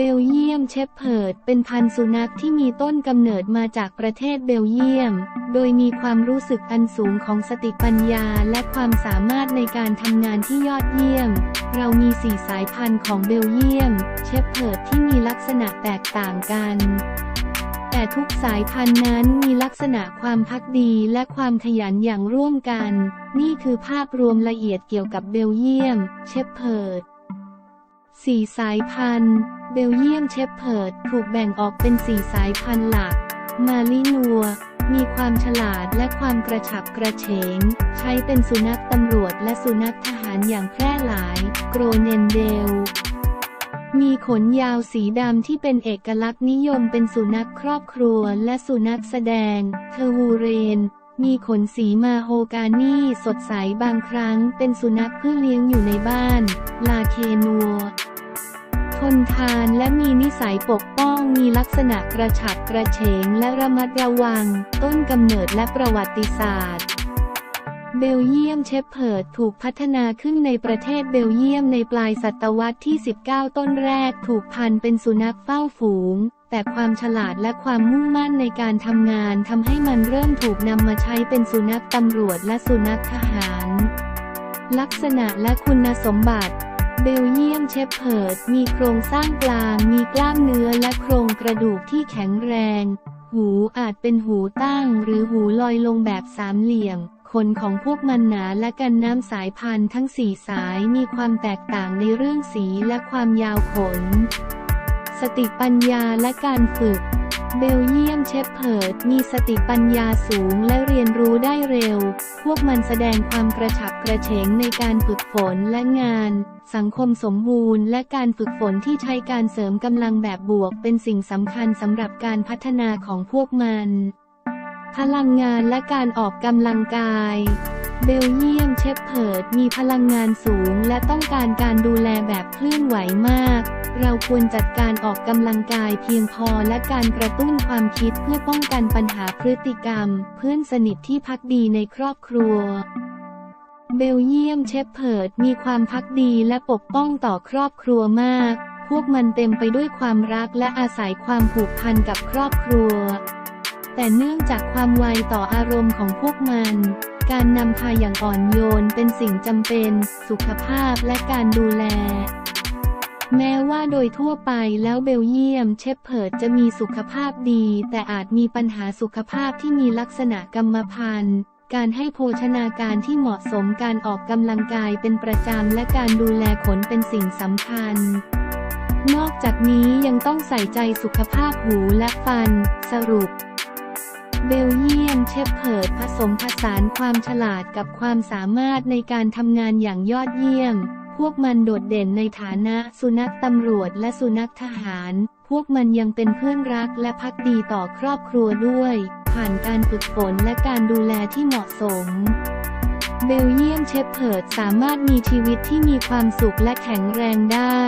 เบลเยียมเชฟเพิร์ดเป็นพันธุ์สุนัขที่มีต้นกำเนิดมาจากประเทศเบลเยียม โดยมีความรู้สึกอันสูงของสติปัญญาและความสามารถในการทำงานที่ยอดเยี่ยม เรามีสี่สายพันธุ์ของเบลเยียม เชฟเพิร์ดที่มีลักษณะแตกต่างกัน แต่ทุกสายพันธุ์นั้นมีลักษณะความพักดีและความขยันอย่างร่วมกัน นี่คือภาพรวมละเอียดเกี่ยวกับเบลเยียม เชฟเพิร์ด สี่สายพันธุ์ เบลเยียมเชฟเพิร์ดถูกแบ่งออกเป็นสี่สายพันธุ์หลัก มาลินัว มีความฉลาดและความกระฉับกระเฉง ใช้เป็นสุนัขตำรวจและสุนัขทหารอย่างแพร่หลาย โกรเนนเดล มีขนยาวสีดำที่เป็นเอกลักษณ์นิยมเป็นสุนัขครอบครัวและสุนัขแสดง เทวูเรน มีขนสีมาโฮกานี่สดใสบางครั้งเป็นสุนัขเพื่อเลี้ยงอยู่ในบ้าน ลาเคนัวทนทานและมีนิสัยปกป้องมีลักษณะกระฉับกระเฉงและระมัดระวัง ต้นกำเนิดและประวัติศาสตร์ เบลเยียมเชฟเพิร์ดถูกพัฒนาขึ้นในประเทศเบลเยียมในปลายศตวรรษที่ 19 ต้นแรกถูกพันเป็นสุนัขเฝ้าฝูง แต่ความฉลาดและความมุ่งมั่นในการทำงานทำให้มันเริ่มถูกนำมาใช้เป็นสุนัขตำรวจและสุนัขทหาร ลักษณะและคุณสมบัติ เบลเยียมเชฟเพิร์ดมีโครงสร้างกลาง มีกล้ามเนื้อและโครงกระดูกที่แข็งแรง หูอาจเป็นหูตั้งหรือหูลอยลงแบบสามเหลี่ยมขนของพวกมันหนาและกันน้ำสายพันธุ์ทั้งสี่สายมีความแตกต่างในเรื่องสีและความยาวขน สติปัญญาและการฝึก เบลเยียมเชฟเพิร์ดมีสติปัญญาสูงและเรียนรู้ได้เร็ว พวกมันแสดงความกระฉับกระเฉงในการฝึกฝนและงาน สังคมสมบูรณ์ และการฝึกฝนที่ใช้การเสริมกำลังแบบบวก เป็นสิ่งสำคัญสำหรับการพัฒนาของพวกมัน พลังงานและการออกกำลังกาย เบลเยียมเชฟเพิร์ดมีพลังงานสูงและต้องการการดูแลแบบเคลื่อนไหวมาก เราควรจัดการออกกำลังกายเพียงพอและการกระตุ้นความคิดเพื่อป้องกันปัญหาพฤติกรรม เพื่อนสนิทที่พักดีในครอบครัวเบลเยียมเชฟเพิร์ดมีความพักดีและปกป้องต่อครอบครัวมาก พวกมันเต็มไปด้วยความรักและอาศัยความผูกพันกับครอบครัว แต่เนื่องจากความไวต่ออารมณ์ของพวกมัน การนำพาอย่างอ่อนโยนเป็นสิ่งจำเป็น สุขภาพและการดูแล แม้ว่าโดยทั่วไปแล้วเบลเยียมเชฟเพิร์ดจะมีสุขภาพดี แต่อาจมีปัญหาสุขภาพที่มีลักษณะกรรมพันธุ์การให้โภชนาการที่เหมาะสมการออกกำลังกายเป็นประจำและการดูแลขนเป็นสิ่งสำคัญ นอกจากนี้ยังต้องใส่ใจสุขภาพหูและฟัน สรุป เบลเยียมเชฟเพิร์ดผสมผสานความฉลาดกับความสามารถในการทำงานอย่างยอดเยี่ยม พวกมันโดดเด่นในฐานะสุนัขตำรวจและสุนัขทหาร พวกมันยังเป็นเพื่อนรักและพักดีต่อครอบครัวด้วย ผ่านการฝึกฝนและการดูแลที่เหมาะสม เบลเยียมเชฟเพิร์ดสามารถมีชีวิตที่มีความสุขและแข็งแรงได้